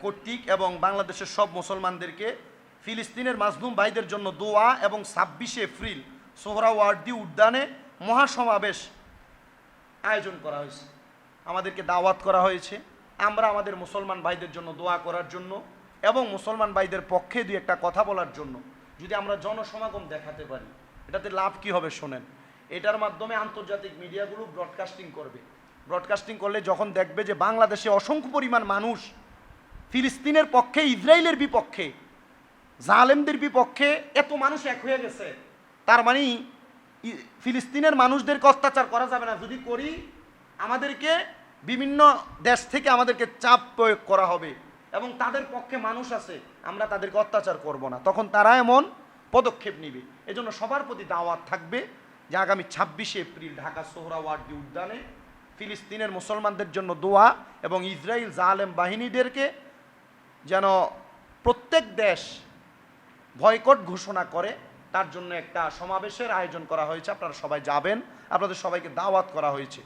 কর্তৃক এবং বাংলাদেশের সব মুসলমানদেরকে ফিলিস্তিনের মাজলুম ভাইদের জন্য দোয়া এবং ছাব্বিশে এপ্রিল সোহরাওয়ার্দি উদ্যানে মহাসমাবেশ আয়োজন করা হয়েছে। আমাদেরকে দাওয়াত করা হয়েছে। আমরা আমাদের মুসলমান ভাইদের জন্য দোয়া করার জন্য এবং মুসলমান ভাইদের পক্ষে দুই একটা কথা বলার জন্য যদি আমরা জনসমাগম দেখাতে পারি, এটাতে লাভ কি হবে শোনেন। এটার মাধ্যমে আন্তর্জাতিক মিডিয়াগুলো ব্রডকাস্টিং করবে। ব্রডকাস্টিং করলে যখন দেখবে যে বাংলাদেশে অসংখ্য পরিমাণ মানুষ ফিলিস্তিনের পক্ষে, ইসরায়েলের বিপক্ষে, জালেমদের বিপক্ষে এত মানুষ এক হয়ে গেছে। তার মানে ফিলিস্তিনের মানুষদেরকে অত্যাচার করা যাবে না। যদি করি, আমাদেরকে বিভিন্ন দেশ থেকে আমাদেরকে চাপ প্রয়োগ করা হবে এবং তাদের পক্ষে মানুষ আছে, আমরা তাদেরকে অত্যাচার করব না। তখন তারা এমন পদক্ষেপ নিবে। এজন্য সবার প্রতি দাওয়াত থাকবে যে আগামী ছাব্বিশে এপ্রিল ঢাকা সোহরাওয়ার্দী উদ্যানে ফিলিস্তিনের মুসলমানদের জন্য দোয়া এবং ইসরায়েল জালেম বাহিনীদেরকে যেন প্রত্যেক দেশ বয়কট ঘোষণা করে, তার জন্য একটা সমাবেশের আয়োজন করা হয়েছে। আপনারা সবাই যাবেন, আপনাদের সবাইকে দাওয়াত করা হয়েছে।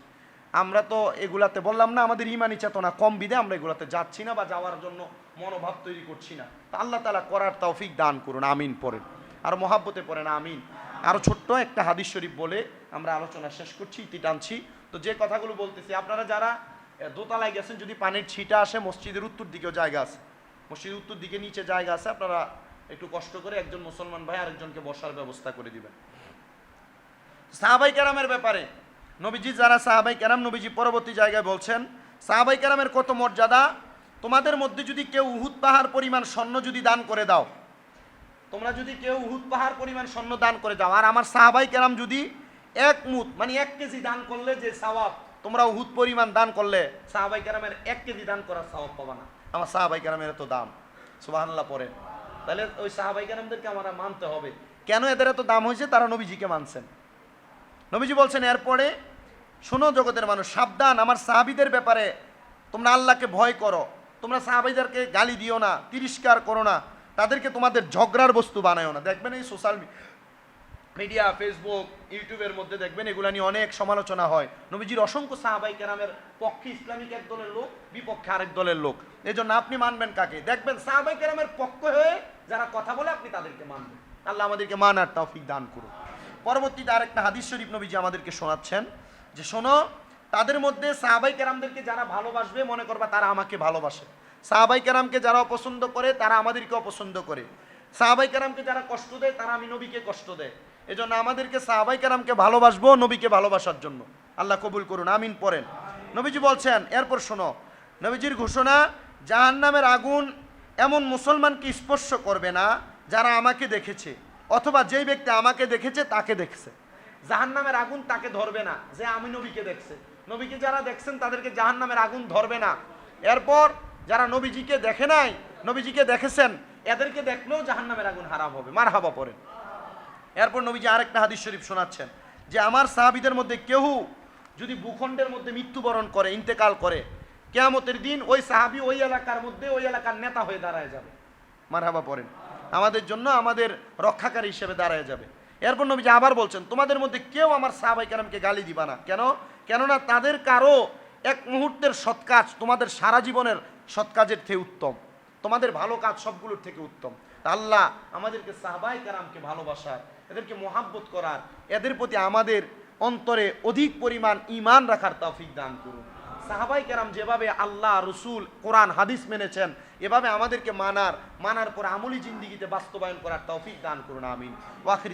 আমরা তো এগুলাতে বললাম না, আমাদের ইমানি চেতনা কম বিদে, আমরা এগুলাতে যাচ্ছি না বা যাওয়ার জন্য মনোভাব তৈরি করছি না। তা আল্লাহ তালা করার তৌফিক দান করুন, আমিন পড়েন আর মহাব্বতে পড়েন, আমিন। আরও ছোট্ট একটা হাদিস শরীফ বলে আমরা আলোচনা শেষ করছি, ইতি টানছি। তো যে কথাগুলো বলতেছি, আপনারা যারা দোতলায় গেছেন, যদি পানির ছিটা আসে, মসজিদের উত্তর দিকেও জায়গা আছে। মসজিদের উত্তর দিকে নিচে জায়গা আছে, আপনারা একটু কষ্ট করে একজন মুসলমান ভাই আরেকজনকে বসার ব্যবস্থা করে দিবেন। সাহাবাই কেরামের ব্যাপারে, নবীজি যারা সাহাবাই কেরাম, নবীজি পরবর্তী জায়গায় বলছেন, সাহাবাই কেরামের কত মর্যাদা? তোমাদের মধ্যে যদি কেউ উহুদ পাহাড় পরিমাণ স্বর্ণ যদি দান করে দাও, তোমরা যদি কেউ উহুদ পাহাড় পরিমাণ স্বর্ণ দান করে দাও, আর আমার সাহাবাই কেরাম যদি এক মুত মানে এক কেজি দান করলে যে সাওয়াব, তোমরা উহুদ পরিমাণ দান করলে সাহাবাই কেরামের এক কেজি দান করার সাওয়াব পাবা না। আমার সাহাবাই কেরামের এত দাম। সুবাহান্লাহ পরে তাহলে ওই সাহাবাই কেরামদেরকে আমরা মানতে হবে। কেন এদের এত দাম হয়েছে? তারা নবীজিকে মানছেন। নবীজি বলছেন, এরপরে শোনো জগতের মানুষ, সাবধান। আমার সাহাবিদের ব্যাপারে তোমরা আল্লাহকে ভয় করো। তোমরা সাহাবিদেরকে গালি দিও না, তিরস্কার করো না। তাদেরকে তোমাদের ঝগড়ার বস্তু বানায়ও না। দেখবেন এই সোশ্যাল মিডিয়া ফেসবুক ইউটিউবের মধ্যে দেখবেন, এগুলো নিয়ে অনেক সমালোচনা হয়। নবীজির অসংখ্য সাহাবাই কেরামের পক্ষে ইসলামিক এক দলের লোক, বিপক্ষে আরেক দলের লোক। এই জন্য আপনি মানবেন কাকে? দেখবেন সাহাবাই কেরামের পক্ষ হয়ে যারা কথা বলে, আপনি তাদেরকে মানবেন। আল্লাহ আমাদেরকে মানার তৌফিক দান করুন। পরবর্তীতে আরেকটা হাদিস শরীফ নবীজি আমাদেরকে শোনাচ্ছেন, যে শোনো, তাদের মধ্যে সাহাবাই কেরামদেরকে যারা ভালোবাসবে, মনে করবা তারা আমাকে ভালোবাসে। সাহাবাই কেরামকে যারা অপছন্দ করে, তারা আমাদেরকে অপছন্দ করে। সাহাবাই কেরামকে যারা কষ্ট দেয়, তারা আমি নবীকে কষ্ট দেয়। এজন্য আমাদেরকে সাহাবাই কেরামকে ভালোবাসবো, নবীকে ভালোবাসার জন্য। আল্লাহ কবুল করুন, আমিন পড়েন। নবীজি বলছেন, এরপর শোনো, নবীজির ঘোষণা, জাহান্নামের আগুন এমন মুসলমানকে স্পর্শ করবে না যারা আমাকে দেখেছে, অথবা যেই ব্যক্তি আমাকে দেখেছে, তাকে দেখছে। জাহান্নামের আগুন তাকে ধরবে না, যে আমি নবীকে দেখছে। নবীকে যারা দেখছেন, তাদেরকে জাহান্নামের আগুন ধরবে না। এরপর যারা নবীজিকে দেখে নাই, নবীজিকে দেখেছেন এদেরকে দেখলেও জাহান্নামের আগুন হারাম হবে। মার হাবা পড়েন। এরপর নবীজি আরেকটা হাদিস শরীফ শোনাচ্ছেন, যে আমার সাহাবিদের মধ্যে কেউ যদি ভূখণ্ডের মধ্যে মৃত্যুবরণ করে, ইন্তেকাল করে, কেয়ামতের দিন ওই সাহাবি ওই এলাকার মধ্যে ওই এলাকার নেতা হয়ে দাঁড়ায় যাবে। মারহাবা পড়েন। আমাদের জন্য আমাদের রক্ষাকারী হিসেবে দাঁড়ায় যাবে। এরপর নবীজি আবার বলছেন, তোমাদের মধ্যে কেউ আমার সাহাবাই কারামকে গালি দিবা না। কেন? কেননা তাদের কারও এক মুহূর্তের সৎকাজ তোমাদের সারা জীবনের সৎকাজের থেকে উত্তম। তোমাদের ভালো কাজ সবগুলোর থেকে উত্তম। আল্লাহ আমাদেরকে সাহবাই কারামকে ভালোবাসার এদেরকে মোহাব্বত করার, এদের প্রতি আমাদের অন্তরে অধিক পরিমাণ ইমান রাখার তৌফিক দান করুন। সাহাবাই কেরাম যেভাবে আল্লাহ, রসুল, কোরআন, হাদিস মেনেছেন, এভাবে আমাদেরকে মানার মানার পর আমলি জিন্দিগিতে বাস্তবায়ন করার তৌফিক দান করুন, আমিন। ওয়াখির